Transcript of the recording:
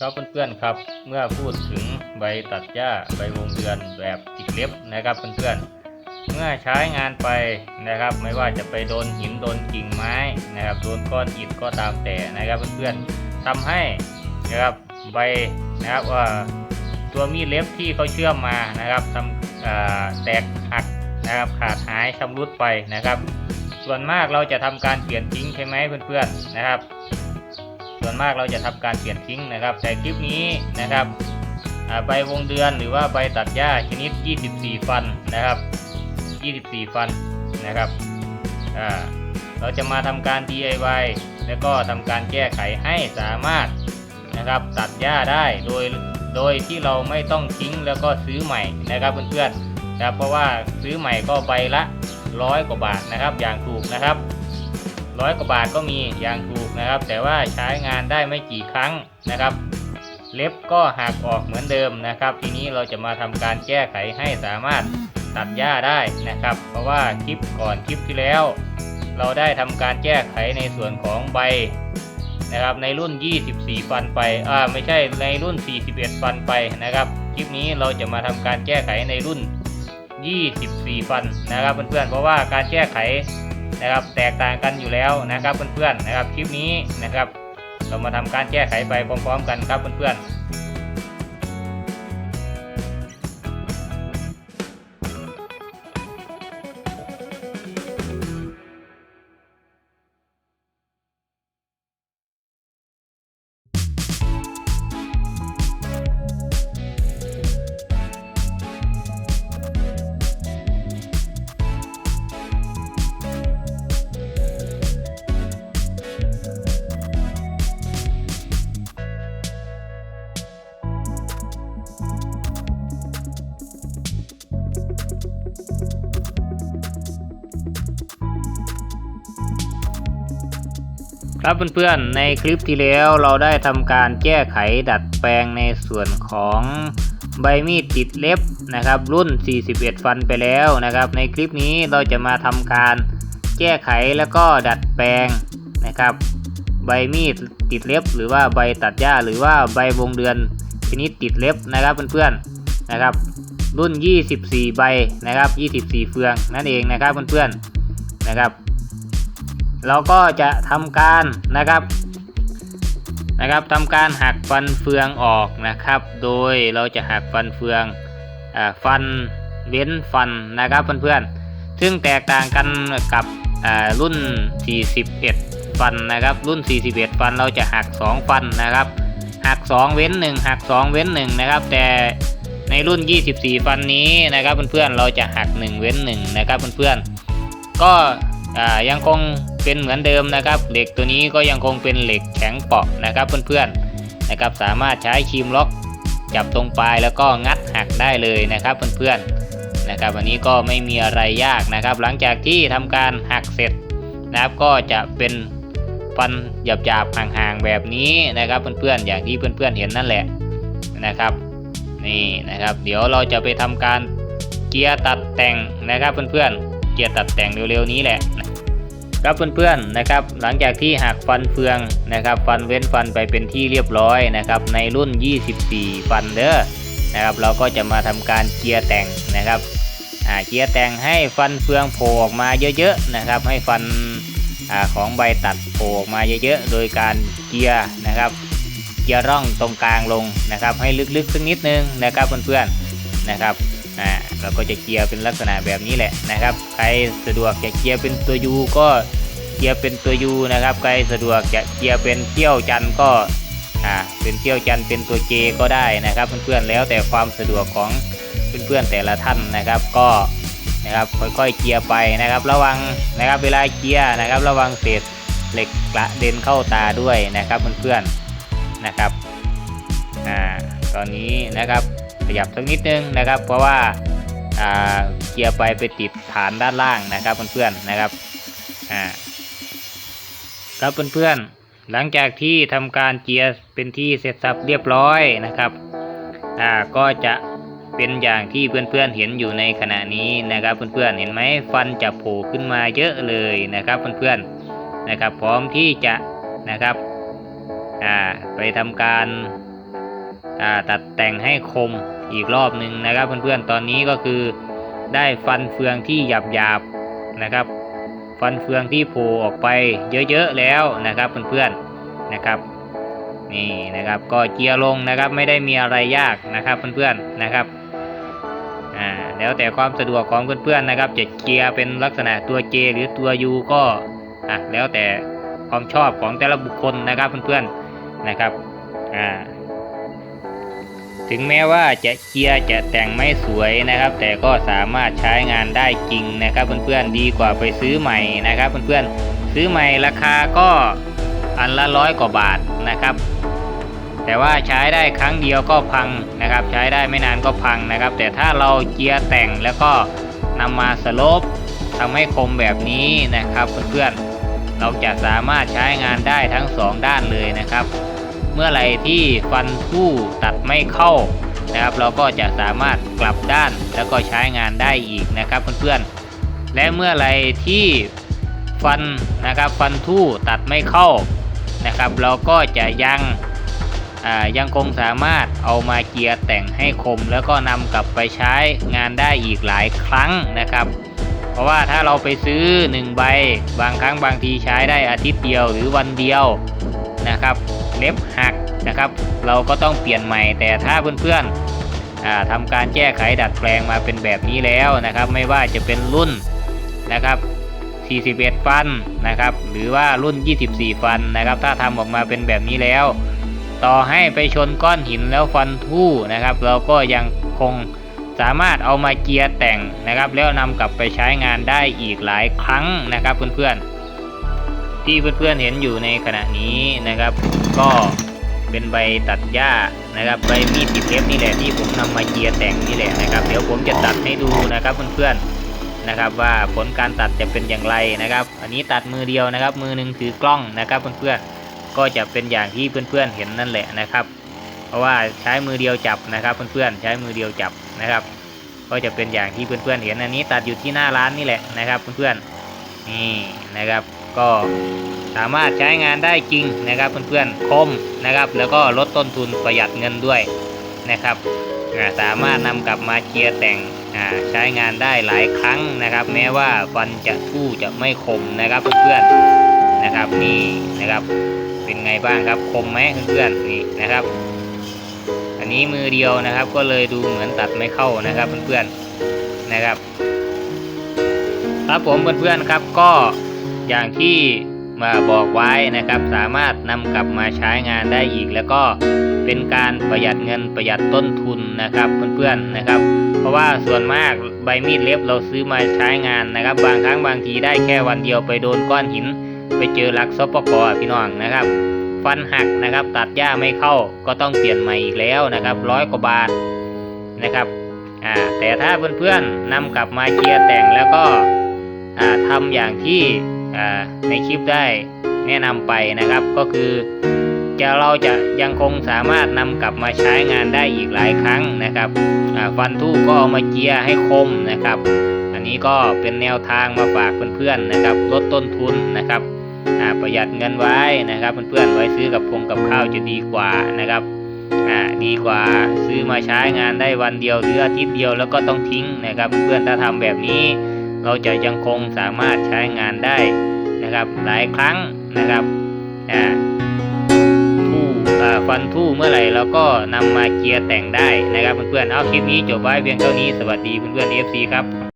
ครับเพื่อนๆครับ เมื่อพูดถึงใบตัดหญ้าใบวงเดือนแบบติดเล็บนะครับเพื่อนๆ เมื่อใช้งานไปนะครับ ไม่ว่าจะไปโดนหินโดนกิ่งไม้นะครับโดนก้อนอิฐก็ตามแต่นะครับเพื่อนๆทำให้นะครับใบนะครับว่าตัวมีดเล็บที่เขาเชื่อมมานะครับทำอ่าแตกหักนะครับขาดหายชำรุดไปนะครับ ส่วนมากเราจะทำการเปลี่ยนทิ้งใช่ไหมเพื่อนๆนะครับ ส่วนมากเราจะทำการเปลี่ยนทิ้งนะครับ แต่คลิปนี้นะครับใบวงเดือนหรือว่าใบตัดหญ้าชนิด 24 ฟันนะครับ 24 ฟันนะครับเราจะมาทำการ DIY แล้วก็ทำการแก้ไขให้สามารถนะครับตัดหญ้าได้โดยโดยที่เราไม่ต้องทิ้งแล้วก็ซื้อใหม่นะครับเพื่อนๆนะครับเพราะว่าซื้อใหม่ก็ใบละร้อยกว่าบาทนะครับอย่างถูกนะครับ ร้อยกว่าบาทก็มีอย่างถูกนะครับ แต่ว่าใช้งานได้ไม่กี่ครั้งนะครับ เล็บก็หักออกเหมือนเดิมนะครับ ทีนี้เราจะมาทำการแก้ไขให้สามารถตัดหญ้าได้นะครับ เพราะว่าคลิปก่อนคลิปที่แล้ว เราได้ทำการแก้ไขในส่วนของใบนะครับในรุ่น 24 ฟันไป อ่า ไม่ใช่ ในรุ่น 41 ฟันไปนะครับ คลิปนี้เราจะมาทำการแก้ไขในรุ่น 24 ฟันนะครับเพื่อนๆ เพราะว่าการแก้ไข นะครับแตกต่างกันอยู่แล้วนะครับเพื่อนๆนะครับคลิปนี้นะครับ เรามาทำการแก้ไขไปพร้อม ๆ กันครับเพื่อนๆ ครับเพื่อนๆในคลิปที่แล้วเราได้ทำการแก้ไขดัดแปลงในส่วนของใบมีดติดเล็บนะครับ รุ่น 41 ฟันไปแล้วนะครับ ในคลิปนี้เราจะมาทำการแก้ไขแล้วก็ดัดแปลงนะครับ ใบมีดติดเล็บ หรือว่าใบตัดหญ้าหรือว่าใบวงเดือนชนิดติดเล็บนะครับเพื่อนๆนะครับ รุ่น 24 ใบนะครับ 24 เฟืองนั่นเองนะครับเพื่อนๆนะครับ เราก็จะทำการนะครับนะครับทำการหักฟันเฟืองออกนะครับ โดยเราจะหักฟันเฟืองอาฟันเว้นฟันนะครับเพื่อนๆ ซึ่งแตกต่างกันกับอ่ารุ่น 41 ฟันนะครับ รุ่น 41 ฟันเราจะหัก 2 ฟันนะครับ หัก 2 เว้น 1 หัก 2 เว้น 1 นะครับ แต่ในรุ่น 24 ฟันนี้นะครับเพื่อนๆ เราจะหัก 1 เว้น 1 นะครับเพื่อนๆ ก็ อ่ายังคงเป็นเหมือนเดิมนะครับ เหล็กตัวนี้ก็ยังคงเป็นเหล็กแข็งเปาะนะครับเพื่อนๆนะครับสามารถใช้ครีมล็อกจับตรงปลายแล้วก็งัดหักได้เลยนะครับเพื่อนๆนะครับวันนี้ก็ไม่มีอะไรยากนะครับ หลังจากที่ทำการหักเสร็จนะครับก็จะเป็นฟันหยาบๆห่างๆแบบนี้นะครับเพื่อนๆอย่างที่เพื่อนๆเห็นนั่นแหละนะครับนี่นะครับ เดี๋ยวเราจะไปทำการเกียร์ตัดแต่งนะครับเพื่อนๆเกียร์ตัดแต่งเร็วๆนี้แหละ ครับเพื่อนๆนะครับ หลังจากที่หักฟันเฟืองนะครับ ฟันเว้นฟันไปเป็นที่เรียบร้อยนะครับ ในรุ่น 24 ฟันเด้อนะครับ เราก็จะมาทำการเกียร์แต่งนะครับเกียร์แต่งให้ฟันเฟืองโผล่ออกมาเยอะๆนะครับ ให้ฟันอของใบตัดโผล่ออกมาเยอะๆ โดยการเกียร์นะครับ เกียร์ร่องตรงกลางลงนะครับ ให้ลึกๆสักนิดนึงนะครับเพื่อนๆนะครับ เราก็จะเกียร์เป็นลักษณะแบบนี้แหละนะครับ ใครสะดวกจะเกียร์เป็นตัวยูก็เกียร์เป็นตัวยูนะครับ ใครสะดวกจะเกียร์เป็นเที่ยวจันก็อ่าเป็นเที่ยวจันเป็นตัวเจก็ได้นะครับ เพื่อนๆแล้วแต่ความสะดวกของเพื่อนๆแต่ละท่านนะครับ ก็นะครับค่อยๆเกียร์ไปนะครับ ระวังนะครับเวลาเกียร์นะครับ ระวังเศษเหล็กกระเด็นเข้าตาด้วยนะครับเพื่อนๆนะครับอ่าตอนนี้นะครับขยับสักนิดนึงนะครับ เพราะว่า เกียร์ไปไปติดฐานด้านล่างนะครับเพื่อนๆนะครับอ่าครับเพื่อนๆ หลังจากที่ทำการเกียร์เป็นที่เสร็จสับเรียบร้อยนะครับอ่าก็จะเป็นอย่างที่เพื่อนๆเห็นอยู่ในขณะนี้นะครับเพื่อนๆเห็นไหมฟันจะโผล่ขึ้นมาเยอะเลยนะครับเพื่อนๆนะครับ พร้อมที่จะนะครับอ่าไปทำการอ่าตัดแต่งให้คม อีกรอบหนึ่งนะครับ เพื่อนๆ ตอนนี้ก็คือได้ฟันเฟืองที่หยาบๆนะครับ ฟันเฟืองที่โผล่ออกไปเยอะๆแล้วนะครับเพื่อนๆนะครับนี่นะครับก็เจียร์ลงนะครับไม่ได้มีอะไรยากนะครับเพื่อนๆนะครับอ่าแล้วแต่ความสะดวกของเพื่อนๆนะครับจะเจียร์เป็นลักษณะตัว J หรือตัว U ก็อะแล้วแต่ความชอบของแต่ละบุคคลนะครับเพื่อนๆนะครับอ่า ถึงแม้ว่าจะเจียร์จะแต่งไม่สวยนะครับ แต่ก็สามารถใช้งานได้จริงนะครับ เพื่อนๆดีกว่าไปซื้อใหม่นะครับ เพื่อนๆซื้อใหม่ราคาก็อันละร้อยกว่าบาทนะครับ แต่ว่าใช้ได้ครั้งเดียวก็พังนะครับ ใช้ได้ไม่นานก็พังนะครับ แต่ถ้าเราเจียร์แต่งแล้วก็นำมาสลปทำให้คมแบบนี้นะครับ เพื่อนๆเราจะสามารถใช้งานได้ทั้งสองด้านเลยนะครับ เมื่อไหร่ที่ฟันคู่ตัดไม่เข้านะครับ เราก็จะสามารถกลับด้านแล้วก็ใช้งานได้อีกนะครับเพื่อนๆ และเมื่อไหร่ที่ฟันนะครับฟันทู่ตัดไม่เข้านะครับ เราก็จะยังยังคงสามารถเอามาเกียร์แต่งให้คม แล้วก็นำกลับไปใช้งานได้อีกหลายครั้งนะครับ เพราะว่าถ้าเราไปซื้อ 1 ใบ บางครั้งบางทีใช้ได้อาทิตย์เดียวหรือวันเดียวนะครับ เล็บหักนะครับ เราก็ต้องเปลี่ยนใหม่แต่ถ้าเพื่อนๆอ่าทำการแก้ไขดัดแปลงมาเป็นแบบนี้แล้วนะครับ ไม่ว่าจะเป็นรุ่นนะครับ 41 ฟันนะครับ หรือว่ารุ่น 24 ฟันนะครับ ถ้าทำออกมาเป็นแบบนี้แล้ว ต่อให้ไปชนก้อนหินแล้วฟันทู่นะครับ เราก็ยังคงสามารถเอามาเกียร์แต่งนะครับ แล้วนำกลับไปใช้งานได้อีกหลายครั้งนะครับเพื่อนๆ ที่เพื่อนๆเห็นอยู่ในขณะนี้นะครับ ก็เป็นใบตัดหญ้านะครับใบมีดติดเล็บนี่แหละที่ผมนำมาเจียร์แต่งนี่แหละนะครับ เดี๋ยวผมจะตัดให้ดูนะครับเพื่อนๆนะครับ ว่าผลการตัดจะเป็นอย่างไรนะครับ อันนี้ตัดมือเดียวนะครับ มือหนึ่งถือกล้องนะครับเพื่อนๆก็จะเป็นอย่างที่เพื่อนๆเห็นนั่นแหละนะครับ เพราะว่าใช้มือเดียวจับนะครับเพื่อนๆใช้มือเดียวจับนะครับ ก็จะเป็นอย่างที่เพื่อนๆเห็นอันนี้ตัดอยู่ที่หน้าร้านนี่แหละนะครับเพื่อนๆนี่นะครับ ก็สามารถใช้งานได้จริงนะครับเพื่อนๆคมนะครับแล้วก็ลดต้นทุนประหยัดเงินด้วยนะครับสามารถนำกลับมาเกียร์แต่งใช้งานได้หลายครั้งนะครับ แม้ว่าฟันจะทู่จะไม่คมนะครับเพื่อนๆนะครับนี่นะครับเป็นไงบ้างครับคมไหมเพื่อนๆนี่นะครับ อันนี้มือเดียวนะครับก็เลยดูเหมือนตัดไม่เข้านะครับเพื่อนๆนะครับครับผมเพื่อนๆครับก็ อย่างที่มาบอกไว้นะครับ สามารถนำกลับมาใช้งานได้อีก แล้วก็เป็นการประหยัดเงินประหยัดต้นทุนนะครับเพื่อนๆนะครับ เพราะว่าส่วนมากใบมีดเล็บเราซื้อมาใช้งานนะครับ บางครั้งบางทีได้แค่วันเดียวไปโดนก้อนหิน ไปเจอหลักซปกพี่น้องนะครับ ฟันหักนะครับ ตัดหญ้าไม่เข้าก็ต้องเปลี่ยนใหม่อีกแล้วนะครับร้อยกว่าบาทนะครับอ่าแต่ถ้าเพื่อนๆนำกลับมาเกียร์แต่งแล้วก็อ่าทำอย่างที่ ในคลิปได้แนะนำไปนะครับก็คือจะเราจะยังคงสามารถนำกลับมาใช้งานได้อีกหลายครั้งนะครับฟันทู่ก็เอามาเจียร์ให้คมนะครับ อันนี้ก็เป็นแนวทางมาฝากเพื่อนๆนะครับ ลดต้นทุนนะครับประหยัดเงินไว้นะครับเพื่อนๆไว้ซื้อกับพงกับข้าวจะดีกว่านะครับดีกว่าซื้อมาใช้งานได้วันเดียวหรืออาทิตย์เดียวแล้วก็ต้องทิ้งนะครับ เพื่อนๆถ้าทำแบบนี้ เราจะยังคงสามารถใช้งานได้นะครับหลายครั้งนะครับทู่ฟันทู่เมื่อไหร่เราก็นำมาเกียร์แต่งได้นะครับเพื่อนๆเอาคลิปนี้จบไว้เพียงเท่านี้สวัสดีเพื่อนๆ FC ครับ